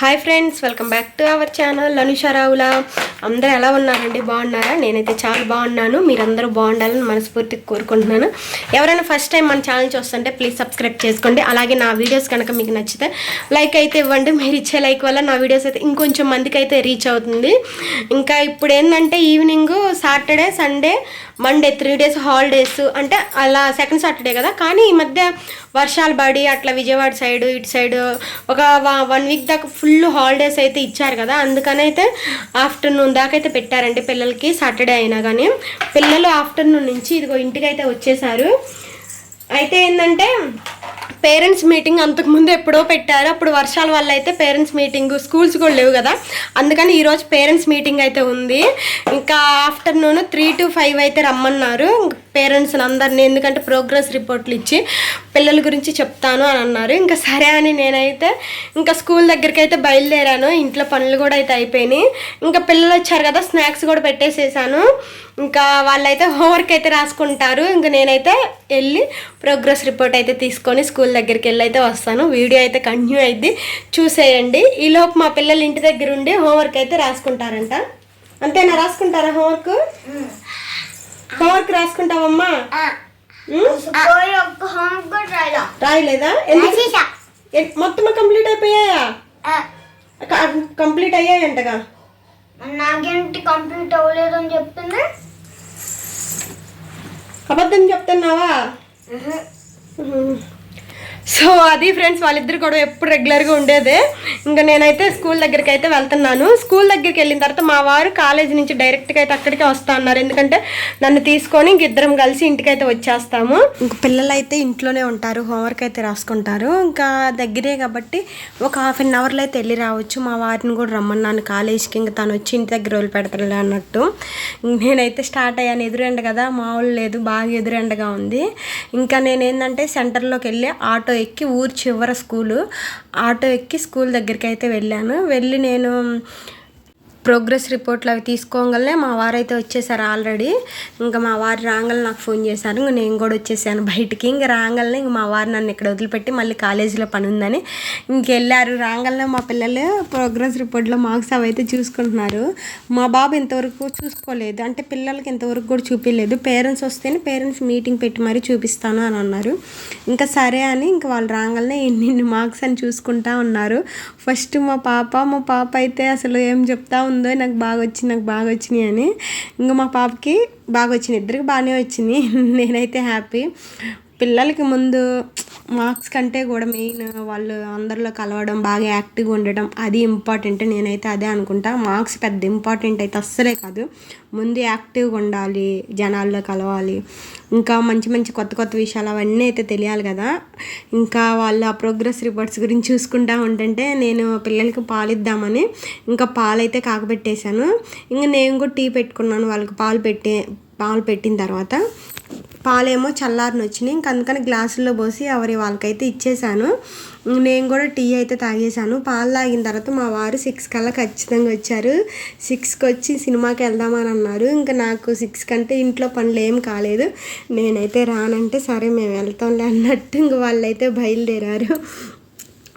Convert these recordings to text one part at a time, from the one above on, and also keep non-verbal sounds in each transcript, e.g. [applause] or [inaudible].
Hi friends welcome back to our channel అనుషారావుల అందరూ ఎలా ఉన్నారండి? బాగున్నారా? నేనైతే చాలా బాగున్నాను. మీరందరూ బాగుండాలని మనస్ఫూర్తిగా కోరుకుంటున్నాను. ఎవరైనా ఫస్ట్ టైం మన ఛానల్ చూస్తుంటే ప్లీజ్ సబ్స్క్రైబ్ చేసుకోండి. అలాగే నా వీడియోస్ కనుక మీకు నచ్చితే లైక్ అయితే ఇవ్వండి. మీరు ఇచ్చే లైక్ వల్ల నా వీడియోస్ అయితే ఇంకొంచెం మందికి అయితే రీచ్ అవుతుంది. ఇంకా ఇప్పుడు ఏంటంటే evening Saturday Sunday Monday three days holidays అంటే అలా సెకండ్ సాటర్డే కదా. కానీ ఈ మధ్య వర్షాలు పడి అట్లా విజయవాడ సైడ్ ఇటు సైడ్ ఒక వన్ వీక్ దాకా ఫుల్ హాలిడేస్ అయితే ఇచ్చారు కదా. అందుకని అయితే ఆఫ్టర్నూన్ దాకా అయితే పెట్టారండి పిల్లలకి సాటర్డే అయినా కానీ. పిల్లలు ఆఫ్టర్నూన్ నుంచి ఇదిగో ఇంటికి అయితే వచ్చేసారు. అయితే ఏంటంటే పేరెంట్స్ మీటింగ్ అంతకుముందు ఎప్పుడో పెట్టారు. అప్పుడు వర్షాల వల్ల అయితే పేరెంట్స్ మీటింగ్ స్కూల్స్ కూడా లేవు కదా. అందుకని ఈరోజు పేరెంట్స్ మీటింగ్ అయితే ఉంది. ఇంకా ఆఫ్టర్నూన్ త్రీ టు ఫైవ్ అయితే రమ్మన్నారు. పేరెంట్స్ అందరినీ ఎందుకంటే ప్రోగ్రెస్ రిపోర్ట్లు ఇచ్చి పిల్లల గురించి చెప్తాను అని అన్నారు. ఇంకా సరే అని నేనైతే ఇంకా స్కూల్ దగ్గరికి అయితే బయలుదేరాను. ఇంట్లో పనులు కూడా అయితే అయిపోయినాయి. ఇంకా పిల్లలు వచ్చారు కదా స్నాక్స్ కూడా పెట్టేసేసాను. ఇంకా వాళ్ళైతే హోంవర్క్ అయితే రాసుకుంటారు. ఇంకా నేనైతే వెళ్ళి ప్రోగ్రెస్ రిపోర్ట్ అయితే తీసుకొని స్కూల్ దగ్గరికి వెళ్ళి అయితే వస్తాను. వీడియో అయితే కంటిన్యూ అయింది. చూసేయండి. ఈలోపు మా పిల్లలు ఇంటి దగ్గర ఉండి హోంవర్క్ అయితే రాసుకుంటారంట. అంతేనా? రాసుకుంటారా హోంవర్క్ హోంవర్క్ రాసుకుంటావమ్మా? రాయలేదా? మొత్తం కంప్లీట్ అయిపోయాయా? కంప్లీట్ అయ్యాయంటగా? నాకేంటి కంప్లీట్ అవ్వలేదు అని చెప్తుంది? అబద్ధం చెప్తున్నావా? సో అది ఫ్రెండ్స్ వాళ్ళిద్దరు కూడా ఎప్పుడు రెగ్యులర్గా ఉండేదే. ఇంకా నేనైతే స్కూల్ దగ్గరికి అయితే వెళ్తున్నాను. స్కూల్ దగ్గరికి వెళ్ళిన తర్వాత మా వారు కాలేజీ నుంచి డైరెక్ట్గా అయితే అక్కడికే వస్తా అన్నారు. ఎందుకంటే నన్ను తీసుకొని ఇంక ఇద్దరం కలిసి ఇంటికైతే వచ్చేస్తాము. ఇంక పిల్లలు అయితే ఇంట్లోనే ఉంటారు హోంవర్క్ అయితే రాసుకుంటారు. ఇంకా దగ్గరే కాబట్టి ఒక హాఫ్ అన్ అవర్లో అయితే వెళ్ళి రావచ్చు. మా వారిని కూడా రమ్మన్నాను కాలేజీకి ఇంకా తను వచ్చి ఇంటి దగ్గర రోజులు పెడతారులే అన్నట్టు. నేనైతే స్టార్ట్ అయ్యాను. ఎదురెండ కదా మామూలు లేదు బాగా ఎదురెండగా ఉంది. ఇంకా నేనేంటంటే సెంటర్లోకి వెళ్ళి ఆటో ఎక్కి ఊరు చివర స్కూలు. ఆటో ఎక్కి స్కూల్ దగ్గరికి అయితే వెళ్ళాను. వెళ్ళి నేను ప్రోగ్రెస్ రిపోర్ట్లు అవి తీసుకోగలనే మా వారైతే వచ్చేసారు ఆల్రెడీ. ఇంకా మా వారు రాగలని నాకు ఫోన్ చేశారు. ఇంకా నేను కూడా వచ్చేసాను బయటికి. ఇంకా రాగలనే ఇంక మా వారు నన్ను ఇక్కడ వదిలిపెట్టి మళ్ళీ కాలేజీలో పని ఉందని ఇంకెళ్ళారు రాగలనే మా పిల్లలు ప్రోగ్రెస్ రిపోర్ట్లో మార్క్స్ అవి అయితే చూసుకుంటున్నారు. మా బాబు ఇంతవరకు చూసుకోలేదు. అంటే పిల్లలకి ఇంతవరకు కూడా చూపించలేదు పేరెంట్స్ వస్తేనే పేరెంట్స్ మీటింగ్ పెట్టి మరీ చూపిస్తాను అని అన్నారు. ఇంకా సరే అని ఇంకా వాళ్ళు రాగలనే ఇన్ని ఇన్ని మార్క్స్ అని చూసుకుంటా ఉన్నారు. ఫస్ట్ మా పాప మా పాప అయితే అసలు ఏం చెప్తా ఉందో నాకు బాగా వచ్చింది నాకు బాగా వచ్చినాయి అని. ఇంకా మా పాపకి బాగా వచ్చినాయి ఇద్దరికి బాగానే వచ్చింది [laughs] నేనైతే హ్యాపీ. పిల్లలకి ముందు మార్క్స్ కంటే కూడా మెయిన్ వాళ్ళు అందరిలో కలవడం బాగా యాక్టివ్గా ఉండడం అది ఇంపార్టెంట్ నేనైతే అదే అనుకుంటా. మార్క్స్ పెద్ద ఇంపార్టెంట్ అయితే అస్సలే కాదు. ముందు యాక్టివ్గా ఉండాలి జనాల్లో కలవాలి. ఇంకా మంచి మంచి కొత్త కొత్త విషయాలు అవన్నీ అయితే తెలియాలి కదా. ఇంకా వాళ్ళ ప్రోగ్రెస్ రిపోర్ట్స్ గురించి చూసుకుంటా ఉంటుంటే నేను పిల్లలకి పాలు ఇద్దామని ఇంకా పాలైతే కాకపెట్టేశాను. కాకబెట్టేశాను ఇంకా నేను కూడా టీ పెట్టుకున్నాను. వాళ్ళకి పాలు పెట్టే పాలు పెట్టిన తర్వాత పాలేమో చల్లారిని వచ్చినాయి. ఇంక అందుకని గ్లాసుల్లో పోసి ఎవరి వాళ్ళకైతే ఇచ్చేసాను నేను కూడా టీ అయితే తాగేశాను. పాలు తాగిన తర్వాత మా వారు సిక్స్ కల్లా ఖచ్చితంగా వచ్చారు. సిక్స్కి వచ్చి సినిమాకి వెళ్దామని అన్నారు. ఇంకా నాకు సిక్స్ కంటే ఇంట్లో పనులు ఏం కాలేదు. నేనైతే రానంటే సరే మేము వెళ్తాంలే అన్నట్టు ఇంక వాళ్ళైతే బయలుదేరారు.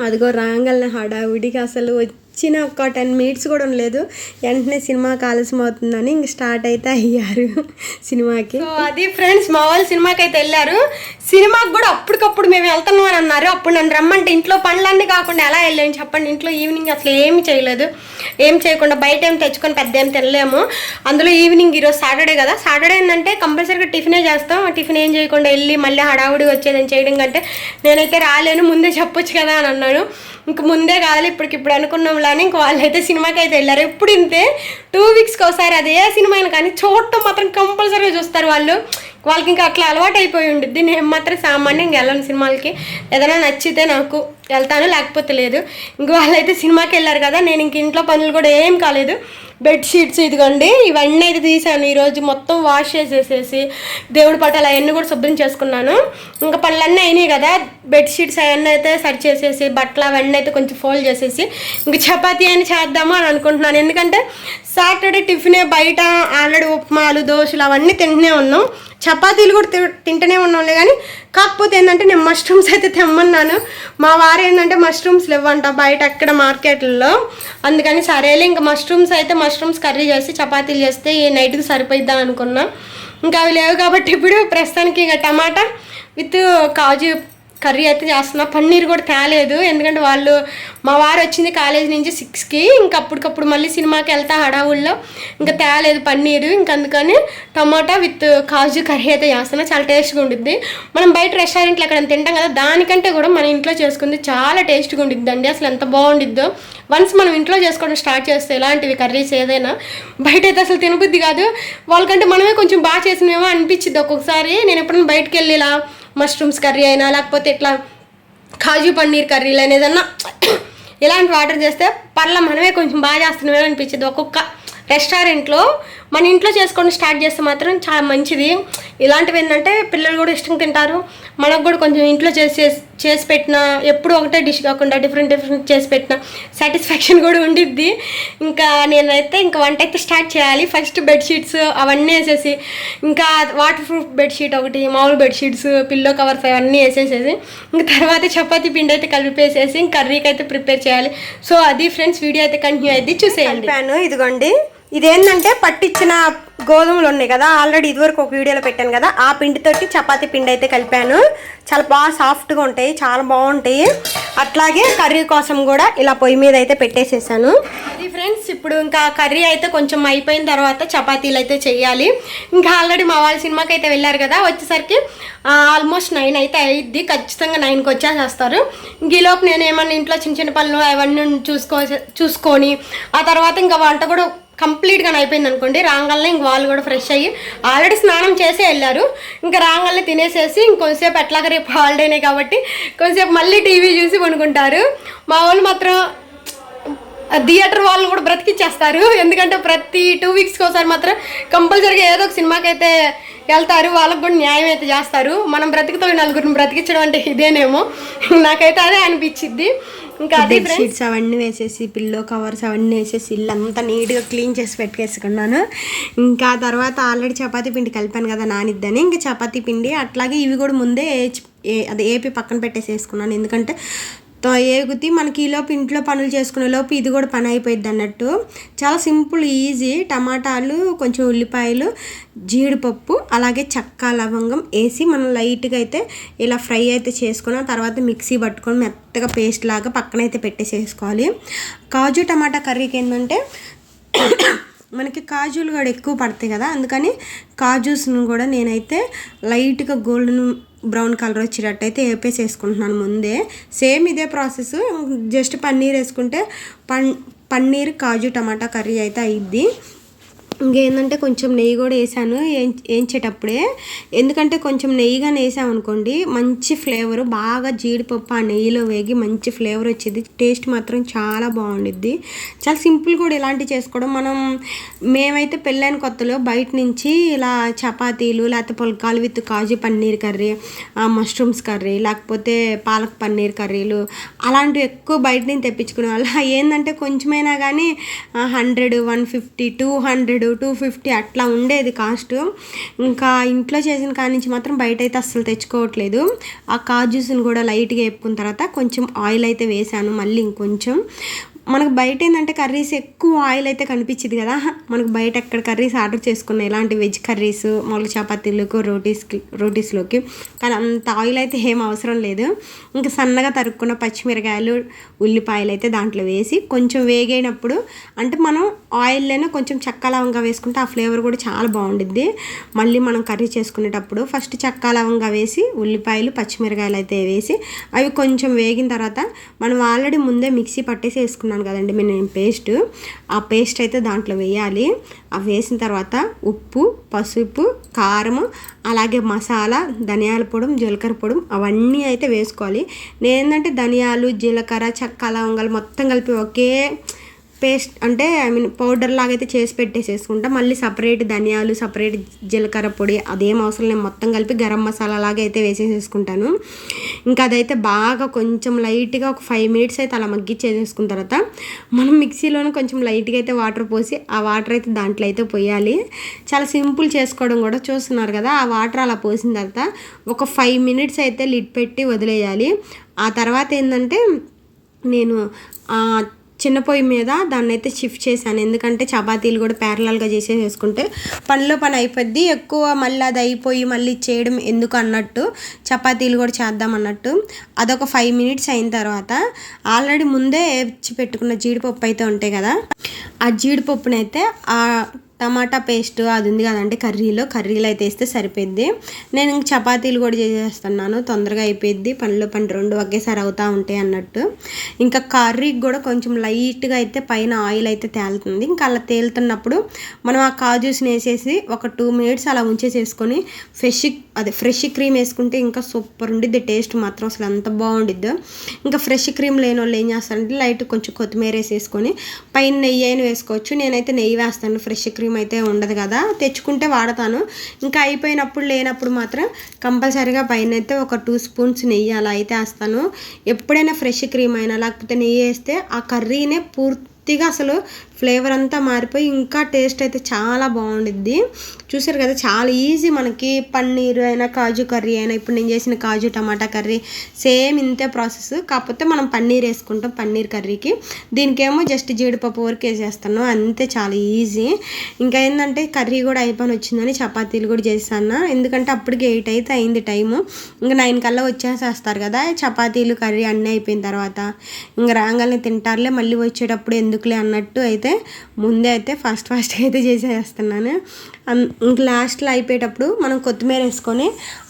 అదిగో రాగలన హడావుడికి అసలు ఇచ్చిన ఒక టెన్ మినిట్స్ కూడా ఉండలేదు. వెంటనే సినిమాకి ఆలస్యం అవుతుందని ఇంక స్టార్ట్ అయితే అయ్యారు సినిమాకి. అది ఫ్రెండ్స్ మా వాళ్ళు సినిమాకి అయితే వెళ్ళారు. సినిమాకి కూడా అప్పటికప్పుడు మేము వెళ్తున్నాం అని అన్నారు. అప్పుడు నన్ను రమ్మంటే ఇంట్లో పనులన్నీ కాకుండా ఎలా వెళ్ళాము చెప్పండి. ఇంట్లో ఈవినింగ్ అసలు ఏమి చేయలేదు. ఏం చేయకుండా బయట ఏం తెచ్చుకొని పెద్ద ఏం తినలేము. అందులో ఈవినింగ్ ఈరోజు సాటర్డే కదా. సాటర్డే ఏంటంటే కంపల్సరీగా టిఫినే చేస్తాం. టిఫిన్ ఏం చేయకుండా వెళ్ళి మళ్ళీ హడావుడిగా వచ్చేదని చేయడం కంటే నేనైతే రాలేను. ముందే చెప్పొచ్చు కదా అని అన్నాను ఇంక ముందే కాదు ఇప్పటికిప్పుడు అనుకున్నాం ప్లానింగ్ ఇంక వాళ్ళైతే సినిమాకి అయితే వెళ్ళారు. ఎప్పుడు ఇంతే? టూ వీక్స్కి ఒకసారి అదే సినిమా అయినా కానీ చూడటం మాత్రం కంపల్సరీగా చూస్తారు వాళ్ళు. వాళ్ళకి ఇంకా అట్లా అలవాటు అయిపోయి ఉండిద్ది. నేను మాత్రం సామాన్యంగా వెళ్ళను సినిమాలకి. ఏదైనా నచ్చితే నాకు వెళ్తాను లేకపోతే లేదు. ఇంక వాళ్ళైతే సినిమాకి వెళ్ళారు కదా నేను ఇంక ఇంట్లో పనులు కూడా ఏం కాలేదు. బెడ్షీట్స్ ఇదిగోండి ఇవన్నీ అయితే తీసాను. ఈరోజు మొత్తం వాష్ చేసేసేసి దేవుడి పటాలు అవన్నీ కూడా శుభ్రం చేసుకున్నాను. ఇంకా పనులన్నీ అయినాయి కదా బెడ్షీట్స్ అవన్నీ అయితే సరి చేసేసి బట్టలు అవన్నీ అయితే కొంచెం ఫోల్డ్ చేసేసి ఇంక చపాతీ అని చేద్దాము అని అనుకుంటున్నాను. ఎందుకంటే సాటర్డే టిఫినే బయట ఆల్రెడీ ఉప్మాలు దోశలు అవన్నీ తింటూనే ఉన్నాం. చపాతీలు కూడా తి- తింటూనే ఉన్నాంలే కానీ కాకపోతే ఏంటంటే నేను మష్రూమ్స్ అయితే తెమ్మన్నాను. మా వారు ఏంటంటే మష్రూమ్స్ లేవంట బయట అక్కడ మార్కెట్లో. అందుకని సరేలే ఇంకా మష్రూమ్స్ అయితే మష్రూమ్స్ కర్రీ చేసి చపాతీలు చేస్తే ఈ నైట్కి సరిపోయిద్దాం అనుకున్నా. ఇంకా అవి లేవు కాబట్టి ఇప్పుడు ప్రస్తుతానికి ఇంకా టమాటా విత్ కాజు కర్రీ అయితే చేస్తున్నా. పన్నీర్ కూడా తేలేదు. ఎందుకంటే వాళ్ళు మా వారు వచ్చింది కాలేజ్ నుంచి సిక్స్కి. ఇంకా అప్పటికప్పుడు మళ్ళీ సినిమాకి వెళ్తా హడావుల్లో. ఇంకా తేలేదు పన్నీరు. ఇంకా అందుకని టమాటా విత్ కాజు కర్రీ అయితే చేస్తున్నా. చాలా టేస్ట్గా ఉండిద్ది. మనం బయట రెస్టారెంట్లో ఎక్కడ తింటాం కదా దానికంటే కూడా మన ఇంట్లో చేసుకుంది చాలా టేస్ట్గా ఉండిద్ది అండి అసలు ఎంత బాగుండిద్దో. వన్స్ మనం ఇంట్లో చేసుకోవడం స్టార్ట్ చేస్తే ఇలాంటివి కర్రీస్ ఏదైనా బయట అయితే అసలు తినబుద్ది కాదు. వాళ్ళకంటే మనమే కొంచెం బాగా చేసినామేమో అనిపించింది ఒక్కొక్కసారి. నేను ఎప్పుడైనా బయటకు వెళ్ళి ఇలా మష్రూమ్స్ కర్రీ అయినా లేకపోతే ఇట్లా కాజు పన్నీర్ కర్రీలు అనేదన్నా ఏదన్నా [coughs] ఇలాంటివి ఆర్డర్ చేస్తే పర్ల మనమే కొంచెం బాగా చేస్తున్నామే అనిపించింది. ఒక్కొక్క రెస్టారెంట్లో మన ఇంట్లో చేసుకొని స్టార్ట్ చేస్తే మాత్రం చాలా మంచిది. ఇలాంటివి ఏంటంటే పిల్లలు కూడా ఇష్టం తింటారు. మనకు కూడా కొంచెం ఇంట్లో చేసి చేసి పెట్టిన ఎప్పుడు ఒకటే డిష్ కాకుండా డిఫరెంట్ డిఫరెంట్ చేసి పెట్టిన సాటిస్ఫాక్షన్ కూడా ఉండిద్ది. ఇంకా నేనైతే ఇంకా వంట అయితే స్టార్ట్ చేయాలి. ఫస్ట్ బెడ్షీట్స్ అవన్నీ వేసేసి ఇంకా వాటర్ ప్రూఫ్ బెడ్షీట్ ఒకటి మామూలు బెడ్షీట్స్ పిల్లో కవర్స్ అవన్నీ వేసేసేసి ఇంకా తర్వాత చపాతీ పిండి అయితే కలిపేసేసి ఇంకా కర్రీకి అయితే ప్రిపేర్ చేయాలి. సో అది ఫ్రెండ్స్ వీడియో అయితే కంటిన్యూ అయితే చూసేయండి. ఇదిగోండి. ఇదేంటంటే పట్టించిన గోధుమలు ఉన్నాయి కదా ఆల్రెడీ ఇదివరకు ఒక వీడియోలో పెట్టాను కదా ఆ పిండితోటి చపాతీ పిండి అయితే కలిపాను. చాలా బాగా సాఫ్ట్గా ఉంటాయి చాలా బాగుంటాయి. అట్లాగే కర్రీ కోసం కూడా ఇలా పొయ్యి మీద అయితే పెట్టేసేసాను. అది ఫ్రెండ్స్ ఇప్పుడు ఇంకా కర్రీ అయితే కొంచెం అయిపోయిన తర్వాత చపాతీలు అయితే చేయాలి. ఇంకా ఆల్రెడీ మా వాళ్ళ సినిమాకి అయితే వెళ్ళారు కదా వచ్చేసరికి ఆల్మోస్ట్ నైన్ అయితే అయ్యిద్ది ఖచ్చితంగా నైన్కి వచ్చేసేస్తారు. ఇంక ఈలోపు నేను ఏమన్నా ఇంట్లో చిన్న చిన్న పనులు అవన్నీ చూసుకో చూసుకొని ఆ తర్వాత ఇంకా వంట కూడా కంప్లీట్గా అయిపోయింది అనుకోండి. రాగానే ఇంక వాళ్ళు కూడా ఫ్రెష్ అయ్యి ఆల్రెడీ స్నానం చేసే వెళ్ళారు. ఇంకా రాగానే తినేసేసి ఇంకొంతసేపు ఎట్లాగ రేపు హాలిడేనే కాబట్టి కొంచెంసేపు మళ్ళీ టీవీ చూసి కొనుక్కుంటారు మా వాళ్ళు మాత్రం థియేటర్ వాళ్ళు కూడా బ్రతికిచ్చేస్తారు. ఎందుకంటే ప్రతి టూ వీక్స్కి ఒకసారి మాత్రం కంపల్సరీగా ఏదో ఒక సినిమాకి అయితే వెళ్తారు. వాళ్ళకు కూడా న్యాయం అయితే చేస్తారు. మనం బ్రతికితో నలుగురిని బ్రతికించడం అంటే ఇదేనేమో. నాకైతే అదే అనిపించింది ఇంకా అదే బెడ్షీట్స్ అవన్నీ వేసేసి పిల్లో కవర్స్ అవన్నీ వేసేసి ఇల్లు అంతా నీట్గా క్లీన్ చేసి పెట్టేసుకున్నాను. ఇంకా తర్వాత ఆల్రెడీ చపాతీ పిండి కలిపాను కదా నానిద్దని. ఇంకా చపాతీ పిండి అట్లాగే ఇవి కూడా ముందే అదే ఏపీ పక్కన పెట్టేసి వేసుకున్నాను. ఎందుకంటే ఏగుతి మనకి ఈలోపు ఇంట్లో పనులు చేసుకునే లోపు ఇది కూడా పని అయిపోయింది అన్నట్టు. చాలా సింపుల్ ఈజీ టమాటాలు కొంచెం ఉల్లిపాయలు జీడిపప్పు అలాగే చెక్క లవంగం వేసి మనం లైట్గా అయితే ఇలా ఫ్రై అయితే చేసుకున్న. తర్వాత మిక్సీ పట్టుకొని మెత్తగా పేస్ట్ లాగా పక్కన అయితే పెట్టేసేసుకోవాలి. కాజు టమాటా కర్రీకి ఏంటంటే [coughs] మనకి కాజులు కూడా ఎక్కువ పడతాయి కదా అందుకని కాజూస్ను కూడా నేనైతే లైట్గా గోల్డెన్ బ్రౌన్ కలర్ వచ్చేటట్టయితే అయితే వేసుకుంటున్నాను ముందే. సేమ్ ఇదే ప్రాసెస్ జస్ట్ పన్నీర్ వేసుకుంటే పన్ పన్నీర్ కాజు టమాటా కర్రీ అయితే అయ్యిద్ది ఇంకేంటంటే కొంచెం నెయ్యి కూడా వేసాను ఏం- వేయించేటప్పుడే ఎందుకంటే కొంచెం నెయ్యిగానే వేసామనుకోండి మంచి ఫ్లేవర్ బాగా జీడిపప్పు ఆ నెయ్యిలో వేగి మంచి ఫ్లేవర్ వచ్చేది. టేస్ట్ మాత్రం చాలా బాగుండిద్ది. చాలా సింపుల్ కూడా ఇలాంటివి చేసుకోవడం. మనం మేమైతే పెళ్ళైన కొత్తలో బయట నుంచి ఇలా చపాతీలు లేకపోతే పుల్కాలు with kaju paneer curry mushrooms curry లేకపోతే పాలక్ పన్నీర్ కర్రీలు అలాంటివి ఎక్కువ బయట నుంచి తెప్పించుకునే వాళ్ళు. [laughs] ఏంటంటే కొంచెమైనా కానీ hundred one fifty two hundred two fifty అట్లా ఉండేది కాస్ట్. ఇంకా ఇంట్లో చేసిన కాడి నుంచి మాత్రం బయట అయితే అస్సలు తెచ్చుకోవట్లేదు. ఆ కాజూస్ని కూడా లైట్గా వేపుకున్న తర్వాత కొంచెం ఆయిల్ అయితే వేసాను. మళ్ళీ ఇంకొంచెం మనకు బయట ఏంటంటే కర్రీస్ ఎక్కువ ఆయిల్ అయితే కనిపించింది కదా. మనకు బయట ఎక్కడ కర్రీస్ ఆర్డర్ చేసుకున్న ఇలాంటి వెజ్ కర్రీస్ మామూలుగా చపాతీలకు రోటీస్కి రోటీస్లోకి కానీ అంత ఆయిల్ అయితే ఏం అవసరం లేదు. ఇంకా సన్నగా తరుక్కున్న పచ్చిమిరకాయలు ఉల్లిపాయలు అయితే దాంట్లో వేసి కొంచెం వేగైనప్పుడు అంటే మనం ఆయిల్లోనే కొంచెం చెక్క లవంగా వేసుకుంటే ఆ ఫ్లేవర్ కూడా చాలా బాగుండిద్ది. మళ్ళీ మనం కర్రీ చేసుకునేటప్పుడు ఫస్ట్ చెక్క లవంగా వేసి ఉల్లిపాయలు పచ్చిమిరకాయలు అయితే వేసి అవి కొంచెం వేగిన తర్వాత మనం ఆల్రెడీ ముందే మిక్సీ పట్టేసి వేసుకున్నాను కదండి నేను పేస్ట్. ఆ పేస్ట్ అయితే దాంట్లో వేయాలి. అవి వేసిన తర్వాత ఉప్పు పసుపు కారం అలాగే మసాలా ధనియాల పొడి జీలకర్ర పొడి అవన్నీ అయితే వేసుకోవాలి. నేను ఏంటంటే ధనియాలు జీలకర్ర చెక్క లవంగాలు మొత్తం కలిపి ఒకే పేస్ట్ అంటే ఐ మీన్ పౌడర్ లాగా అయితే చేసి పెట్టేసేసుకుంటా. మళ్ళీ సపరేట్ ధనియాలు సపరేట్ జీలకర్ర పొడి అదేం అవసరం లేదు. మొత్తం కలిపి గరం మసాలా లాగా అయితే వేసేసేసుకుంటాను. ఇంకా అదైతే బాగా కొంచెం లైట్గా ఒక ఫైవ్ మినిట్స్ అయితే అలా మగ్గిచ్చేసేసుకున్న తర్వాత మనం మిక్సీలోనే కొంచెం లైట్గా అయితే వాటర్ పోసి ఆ వాటర్ అయితే దాంట్లో అయితే పోయాలి. చాలా సింపుల్ చేసుకోవడం కూడా చూస్తున్నారు కదా ఆ వాటర్ అలా పోసిన తర్వాత ఒక ఫైవ్ మినిట్స్ అయితే లిడ్ పెట్టి వదిలేయాలి. ఆ తర్వాత ఏంటంటే నేను చిన్న పొయ్యి మీద దాన్ని అయితే షిఫ్ట్ చేశాను. ఎందుకంటే చపాతీలు కూడా ప్యారలల్గా చేసేసుకుంటే పనిలో పని అయిపోద్ది. ఎక్కువ మళ్ళీ అది అయిపోయి మళ్ళీ చేయడం ఎందుకు అన్నట్టు చపాతీలు కూడా చేద్దాం అన్నట్టు అదొక ఫైవ్ మినిట్స్ అయిన తర్వాత ఆల్రెడీ ముందే వేచి పెట్టుకున్న జీడిపప్పు అయితే ఉంటాయి కదా ఆ జీడిపప్పునైతే ఆ టమాటా పేస్ట్ అది ఉంది కదంటే కర్రీలో. కర్రీలో అయితే వేస్తే సరిపోద్ది నేను ఇంక చపాతీలు కూడా చేసేస్తున్నాను. తొందరగా అయిపోద్ది పనిలో పని రెండు ఒకేసారి అవుతూ ఉంటాయి అన్నట్టు. ఇంకా కర్రీకి కూడా కొంచెం లైట్గా అయితే పైన ఆయిల్ అయితే తేలుతుంది. ఇంకా అలా తేలుతున్నప్పుడు మనం ఆ కాజూస్ని వేసేసి ఒక టూ మినిట్స్ అలా ఉంచేసేసుకొని ఫ్రెష్ అదే ఫ్రెష్ క్రీమ్ వేసుకుంటే ఇంకా సూపర్ ఉండిద్ది. టేస్ట్ మాత్రం అసలు ఎంత బాగుండిద్దో. ఇంకా ఫ్రెష్ క్రీమ్ లేని వాళ్ళు ఏం చేస్తారంటే లైట్ కొంచెం కొత్తిమీర వేసేసుకొని పైన నెయ్యి అయినా వేసుకోవచ్చు. నేనైతే నెయ్యి వేస్తాను ఫ్రెష్ క్రీమ్ క్రీమ్ అయితే ఉండదు కదా తెచ్చుకుంటే వాడతాను. ఇంకా అయిపోయినప్పుడు లేనప్పుడు మాత్రం కంపల్సరీగా పైన అయితే ఒక టూ స్పూన్స్ నెయ్యి అలా అయితే వేస్తాను. ఎప్పుడైనా ఫ్రెష్ క్రీమ్ అయినా లేకపోతే నెయ్యి వేస్తే ఆ కర్రీనే పూర్తిగా అసలు ఫ్లేవర్ అంతా మారిపోయి ఇంకా టేస్ట్ అయితే చాలా బాగుండిద్ది. చూసారు కదా చాలా ఈజీ మనకి పన్నీర్ అయినా కాజు కర్రీ అయినా. ఇప్పుడు నేను చేసిన కాజు టమాటా కర్రీ సేమ్ ఇంతే ప్రాసెస్. కాకపోతే మనం పన్నీర్ వేసుకుంటాం పన్నీర్ కర్రీకి. దీనికేమో జస్ట్ జీడిపప్పు వరకు వేసేస్తాను అంతే చాలా ఈజీ. ఇంకా ఏంటంటే కర్రీ కూడా అయిపోయి వచ్చిందని చపాతీలు కూడా చేస్తాను. ఎందుకంటే అప్పటికి ఎయిట్ అయితే అయింది టైము. ఇంకా నైన్ కల్లా వచ్చేసేస్తారు కదా చపాతీలు కర్రీ అన్నీ అయిపోయిన తర్వాత. ఇంకా రాగానే తింటారులే మళ్ళీ వచ్చేటప్పుడు ఎందుకులే అన్నట్టు అయితే ముందే అయితే ఫస్ట్ ఫస్ట్ అయితే చేసేస్తున్నాను. ఇంకా లాస్ట్లో అయిపోయేటప్పుడు మనం కొత్తిమీర వేసుకొని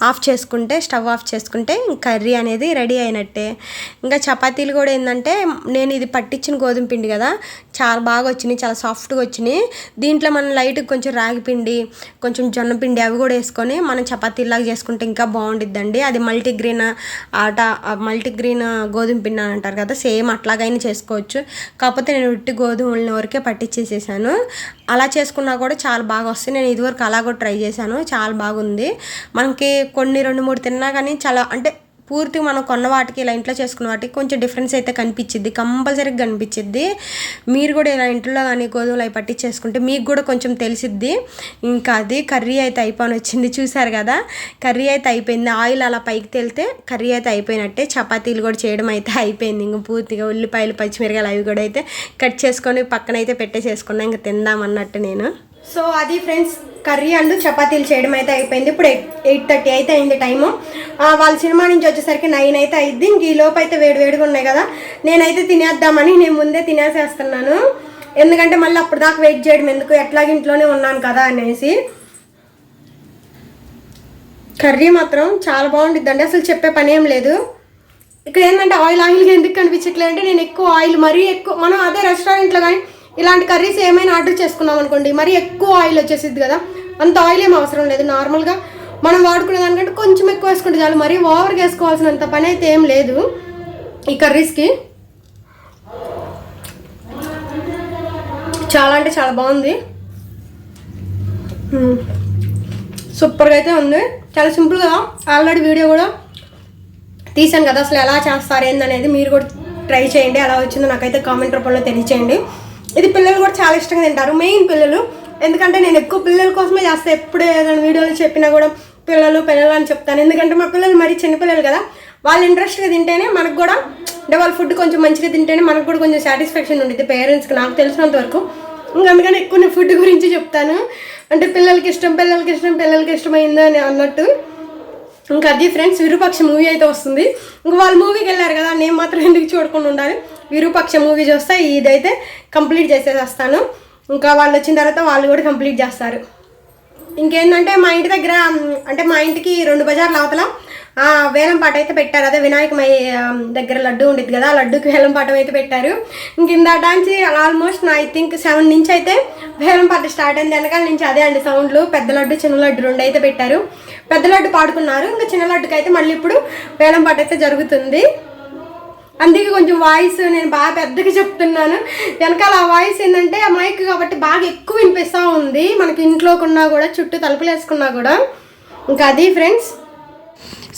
ఆఫ్ చేసుకుంటే స్టవ్ ఆఫ్ చేసుకుంటే కర్రీ అనేది రెడీ అయినట్టే. ఇంకా చపాతీలు కూడా ఏంటంటే నేను ఇది పట్టించిన గోధుమ పిండి కదా చాలా బాగా వచ్చినాయి చాలా సాఫ్ట్గా వచ్చినాయి. దీంట్లో మనం లైట్ కొంచెం రాగి పిండి కొంచెం జొన్న పిండి అవి కూడా వేసుకొని మనం చపాతీలాగా చేసుకుంటే ఇంకా బాగుండిద్దండి. అది మల్టీగ్రీన్ ఆట మల్టీగ్రీన్ గోధుమ పిండి అని అంటారు కదా సేమ్ అట్లాగైనా చేసుకోవచ్చు. కాకపోతే నేను ఉట్టి గోధుమల వరకే పట్టించేసేసాను అలా చేసుకున్నా కూడా చాలా బాగా వస్తాయి. నేను ఇదివరకు అలా కూడా ట్రై చేశాను. చాలా బాగుంది. మనకి కొన్ని రెండు మూడు తిన్నా కానీ చాలా అంటే పూర్తిగా మనం కొన్న వాటికి ఇలా ఇంట్లో చేసుకున్న వాటికి కొంచెం డిఫరెన్స్ అయితే కనిపించిద్ది. కంపల్సరీగా కనిపించిద్ది. మీరు కూడా ఇలా ఇంట్లో కానీ గోధుమలు అవి పట్టించేసుకుంటే మీకు కూడా కొంచెం తెలిసిద్ది. ఇంకా అది కర్రీ అయితే అయిపోయి వచ్చింది. చూసారు కదా? కర్రీ అయితే అయిపోయింది. ఆయిల్ అలా పైకి తేలితే కర్రీ అయితే అయిపోయినట్టే. చపాతీలు కూడా చేయడం అయితే అయిపోయింది. ఇంక పూర్తిగా ఉల్లిపాయలు పచ్చిమిరకాయలు అవి కూడా అయితే కట్ చేసుకొని పక్కన అయితే పెట్టేసేసుకున్నా. ఇంకా తిందాం అన్నట్టు నేను. సో అది ఫ్రెండ్స్ కర్రీ అండ్ చపాతీలు చేయడం అయితే అయిపోయింది. ఇప్పుడు ఎయిట్ థర్టీ అయితే అయింది టైము. వాళ్ళ సినిమా నుంచి వచ్చేసరికి నైన్ అయితే అయింది ఇంక ఈ లోపు అయితే వేడి వేడిగా ఉన్నాయి కదా. నేనైతే తినేద్దామని నేను ముందే తినేసేస్తున్నాను. ఎందుకంటే మళ్ళీ అప్పుడు దాకా వెయిట్ చేయడం ఎందుకు? ఎట్లాగ ఇంట్లోనే ఉన్నాను కదా అనేసి. కర్రీ మాత్రం చాలా బాగుంటుందండి అసలు చెప్పే పని ఏం లేదు. ఇక్కడ ఏంటంటే ఆయిల్ ఆయిల్గా ఎందుకు కనిపించట్లేదు అంటే నేను ఎక్కువ ఆయిల్ మరీ ఎక్కువ మనం అదే రెస్టారెంట్లో కానీ ఇలాంటి కర్రీస్ ఏమైనా ఆర్డర్ చేసుకున్నాం అనుకోండి మరి ఎక్కువ ఆయిల్ వచ్చేసిద్ది కదా అంత ఆయిల్ ఏం అవసరం లేదు. నార్మల్గా మనం వాడుకునే దానికంటే కొంచెం ఎక్కువ వేసుకుంటే చాలు. మరీ ఓవర్గా వేసుకోవాల్సినంత పని అయితే ఏం లేదు ఈ కర్రీస్కి. చాలా అంటే చాలా బాగుంది. సూపర్గా అయితే ఉంది. చాలా సింపుల్గా ఆల్రెడీ వీడియో కూడా తీసాను కదా అసలు ఎలా చేస్తారు ఏందనేది మీరు కూడా ట్రై చేయండి. ఎలా వచ్చిందో నాకైతే కామెంట్ రూపంలో తెలియచేయండి. ఇది పిల్లలు కూడా చాలా ఇష్టంగా తింటారు. మెయిన్ పిల్లలు. ఎందుకంటే నేను ఎక్కువ పిల్లల కోసమే చేస్తాను ఎప్పుడు ఏదైనా వీడియోలు చెప్పినా కూడా పిల్లలు పిల్లలు అని చెప్తాను. ఎందుకంటే మా పిల్లలు మరీ చిన్నపిల్లలు కదా. వాళ్ళు ఇంట్రెస్ట్గా తింటేనే మనకు కూడా అంటే వాళ్ళ ఫుడ్ కొంచెం మంచిగా తింటేనే మనకు కూడా కొంచెం సాటిస్ఫాక్షన్ ఉంటుంది పేరెంట్స్కి నాకు తెలిసినంత వరకు. ఇంకా అందుకని ఎక్కువ నేను ఫుడ్ గురించి చెప్తాను. అంటే పిల్లలకి ఇష్టం పిల్లలకి ఇష్టం పిల్లలకి ఇష్టమైందో అని అన్నట్టు. ఇంకా అది ఫ్రెండ్స్ విరూపక్ష మూవీ అయితే వస్తుంది. ఇంకా వాళ్ళు మూవీకి వెళ్ళారు కదా నేను మాత్రం [laughs] ఎందుకు చూడకుండా ఉండాలి? విరూపక్ష మూవీ చూస్తే ఇదైతే కంప్లీట్ చేసేసేస్తాను. ఇంకా వాళ్ళు వచ్చిన తర్వాత వాళ్ళు కూడా కంప్లీట్ చేస్తారు. ఇంకేంటంటే మా ఇంటి దగ్గర అంటే మా ఇంటికి రెండు బజార్లు అవతల వేలం పాట అయితే పెట్టారు. అదే వినాయక దగ్గర లడ్డు ఉండేది కదా ఆ లడ్డుకి వేలం అయితే పెట్టారు. ఇంక నుంచి ఆల్మోస్ట్ ఐ థింక్ సెవెన్ నుంచి అయితే వేలం పాట స్టార్ట్ అయింది. వెనకాల నుంచి అదే అండి సౌండ్లు. పెద్ద లడ్డు చిన్న లడ్డు రెండు అయితే పెట్టారు. పెద్ద లడ్డు పాడుకున్నారు. ఇంకా చిన్న లడ్డుకి అయితే మళ్ళీ ఇప్పుడు వేలం పాట అయితే జరుగుతుంది. అందుకే కొంచెం వాయిస్ నేను బాగా పెద్దగా చెప్తున్నాను. వెనకాల ఆ వాయిస్ ఏంటంటే ఆ మైక్ కాబట్టి బాగా ఎక్కువ వినిపిస్తూ ఉంది. మనకి ఇంట్లోకి ఉన్నా కూడా చుట్టూ తలుపులు వేసుకున్నా కూడా. ఇంకా అది ఫ్రెండ్స్.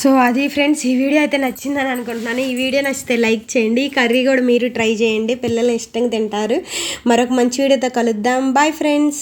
సో అది ఫ్రెండ్స్ ఈ వీడియో అయితే నచ్చిందని అనుకుంటున్నాను. ఈ వీడియో నచ్చితే లైక్ చేయండి కర్రీ కూడా మీరు ట్రై చేయండి పిల్లలు ఇష్టంగా తింటారు. మరొక మంచి వీడియోతో కలుద్దాం. Bye friends